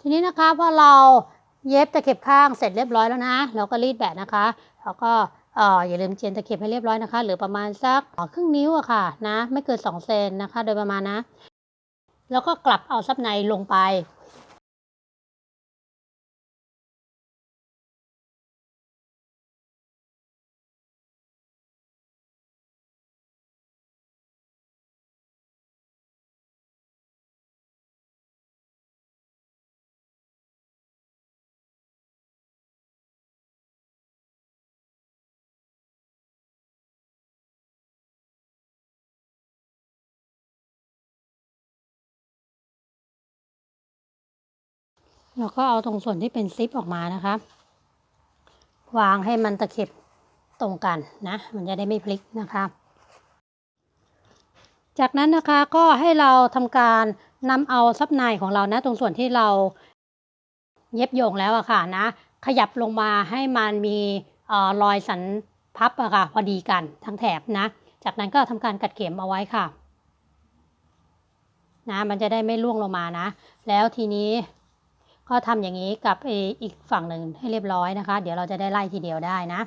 ทีนี้นะคะพอเราเย็บตะเข็บข้างเสร็จเรียบร้อยแล้วนะ เราก็รีดแบะนะคะ แล้วก็ออย่าลืมเจียนตะเข็บให้เรียบร้อยนะคะ หรือประมาณสักครึ่งนิ้วอะค่ะนะ ไม่เกิน2เซนนะคะ โดยประมาณนะ แล้วก็กลับเอาซับในลงไป แล้วก็เอาตรงส่วนที่เป็นซิปออกมานะคะ วางให้มันตะเข็บตรงกันนะ มันจะได้ไม่พลิกนะคะ จากนั้นนะคะก็ให้เราทำการนำเอาซับในของเรานะ ตรงส่วนที่เราเย็บโยงแล้วอะค่ะนะ ขยับลงมาให้มันมีออรอยสันพับอะค่ะพอดีกันทั้งแถบนะ จากนั้นก็ทำการกัดเข็มเอาไว้ค่ะนะมันจะได้ไม่ล่วงลงมานะ แล้วทีนี้ ก็ทำอย่างนี้กับอีกฝั่งหนึ่งให้เรียบร้อยนะคะ เดี๋ยวเราจะได้ไล่ทีเดียวได้นะ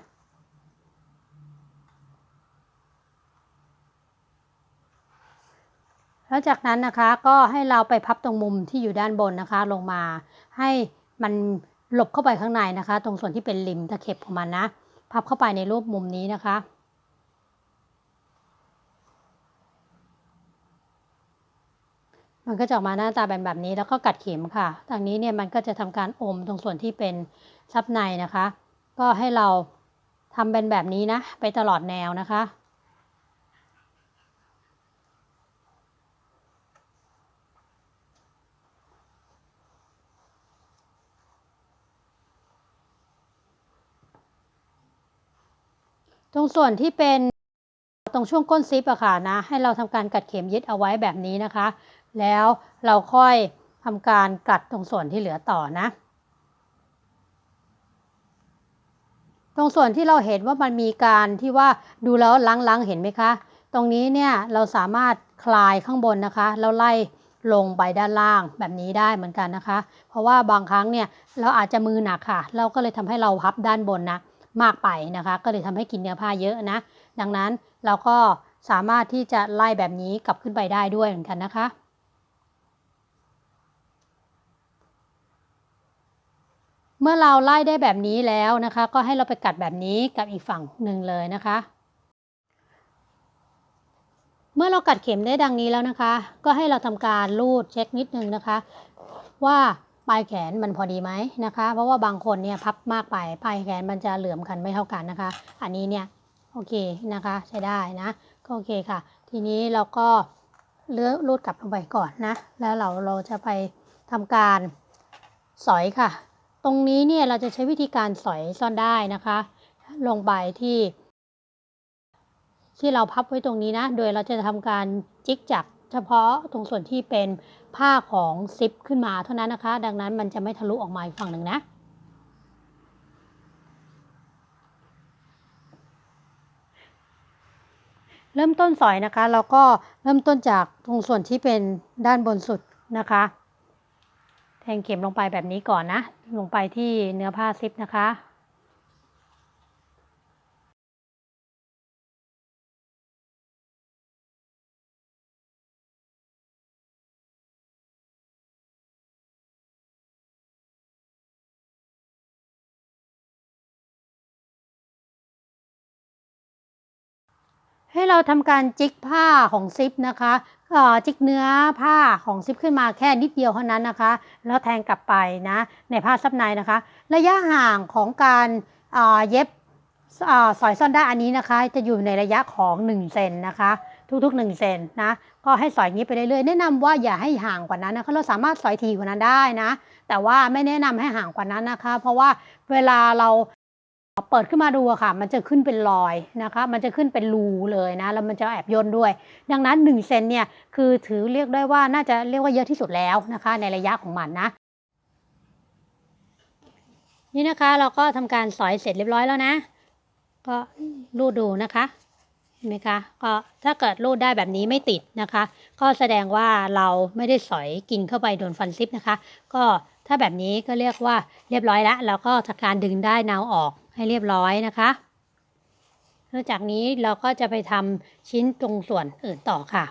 แล้วจากนั้นนะคะก็ให้เราไปพับตรงมุมที่อยู่ด้านบนนะคะ ลงมาให้มันหลบเข้าไปข้างในนะคะ ตรงส่วนที่เป็นริมตะเข็บของมันนะ พับเข้าไปในรูปมุมนี้นะคะ มันก็จะออกมาหน้าตาแบบแบบนี้ แล้วก็กัดเข็มค่ะทางนี้เนี่ยมันก็จะทำการอมตรงส่วนที่เป็นซับในนะคะ ก็ให้เราทำเป็นแบบนี้นะ ไปตลอดแนวนะคะตรงส่วนที่เป็นตรงช่วงก้นซิปอะค่ะนะ ให้เราทำการกัดเข็มยึดเอาไว้แบบนี้นะคะ แล้วเราค่อยทำการกัดตรงส่วนที่เหลือต่อนะ ตรงส่วนที่เราเห็นว่ามันมีการที่ว่าดูแล้วล้างๆเห็นไหมคะ ตรงนี้เนี่ยเราสามารถคลายข้างบนนะคะ แล้วไล่ลงไปด้านล่างแบบนี้ได้เหมือนกันนะคะ เพราะว่าบางครั้งเนี่ยเราอาจจะมือหนักค่ะ เราก็เลยทำให้เราพับด้านบนนะมากไปนะคะ ก็เลยทำให้กินเนื้อผ้าเยอะนะ ดังนั้นเราก็สามารถที่จะไล่แบบนี้กลับขึ้นไปได้ด้วยเหมือนกันนะคะ เมื่อเราไล่ได้แบบนี้แล้วนะคะ ก็ให้เราไปกัดแบบนี้กับอีกฝั่งหนึ่งเลยนะคะ เมื่อเรากัดเข็มได้ดังนี้แล้วนะคะ ก็ให้เราทำการลูดเช็คนิดนึงนะคะ ว่าปลายแขนมันพอดีไหมนะคะ เพราะว่าบางคนเนี่ยพับมากไปปลายแขนมันจะเหลื่อมกันไม่เท่ากันนะคะ อันนี้เนี่ยโอเคนะคะใช้ได้นะก็โอเคค่ะ ทีนี้เราก็เลือกรูดกลับลงไปก่อนนะ แล้วเราเราจะไปทำการสอยค่ะ ตรงนี้เนี่ยเราจะใช้วิธีการสอยซ่อนได้นะคะ ลงไปที่ ที่เราพับไว้ตรงนี้นะ โดยเราจะทำการจิกจักเฉพาะตรงส่วนที่เป็นผ้าของซิปขึ้นมาเท่านั้นนะคะ ดังนั้นมันจะไม่ทะลุออกมาอีกฝั่งหนึ่งนะเริ่มต้นสอยนะคะ เราก็เริ่มต้นจากตรงส่วนที่เป็นด้านบนสุดนะคะ แทงเข็มลงไปแบบนี้ก่อนนะ ลงไปที่เนื้อผ้าซิปนะคะ ให้เราทำการจิกผ้าของซิปนะคะอ่อจิกเนื้อผ้าของซิปขึ้นมาแค่นิดเดียวเท่านั้นนะคะ แล้วแทงกลับไปนะในผ้าซับในนะคะ ระยะห่างของการเอ่อเย็บอ่อสอยซ่อนได้อันนี้นะคะ จะอยู่ในระยะของ1เซนนะคะทุกๆ1เซนนะก็ให้สอยงี้ไปเรื่อยๆแนะนำว่าอย่าให้ห่างกว่านั้นนะคะเราสามารถสอยทีกว่านั้นได้นะ แต่ว่าไม่แนะนำให้ห่างกว่านั้นนะคะ เพราะว่าเวลาเรา เปิดขึ้นมาดูค่ะ มันจะขึ้นเป็นรอยนะคะ มันจะขึ้นเป็นรูเลยนะ แล้วมันจะแอบย่นด้วย ดังนั้น1เซนเนี่ย คือถือเรียกได้ว่าน่าจะเรียกว่าเยอะที่สุดแล้วนะคะ ในระยะของมันนะ นี่นะคะเราก็ทำการสอยเสร็จเรียบร้อยแล้วนะ ก็รูดดูนะคะเห็นไหมคะ ก็ถ้าเกิดรูดได้แบบนี้ไม่ติดนะคะ ก็แสดงว่าเราไม่ได้สอยกินเข้าไปโดนฟันซิปนะคะ ก็ถ้าแบบนี้ก็เรียกว่าเรียบร้อยแล้วเราก็ทำการดึงได้นาวออก ให้เรียบร้อยนะคะนอกจากนี้เราก็จะไปทำชิ้นตรงส่วนอื่นต่อค่ะ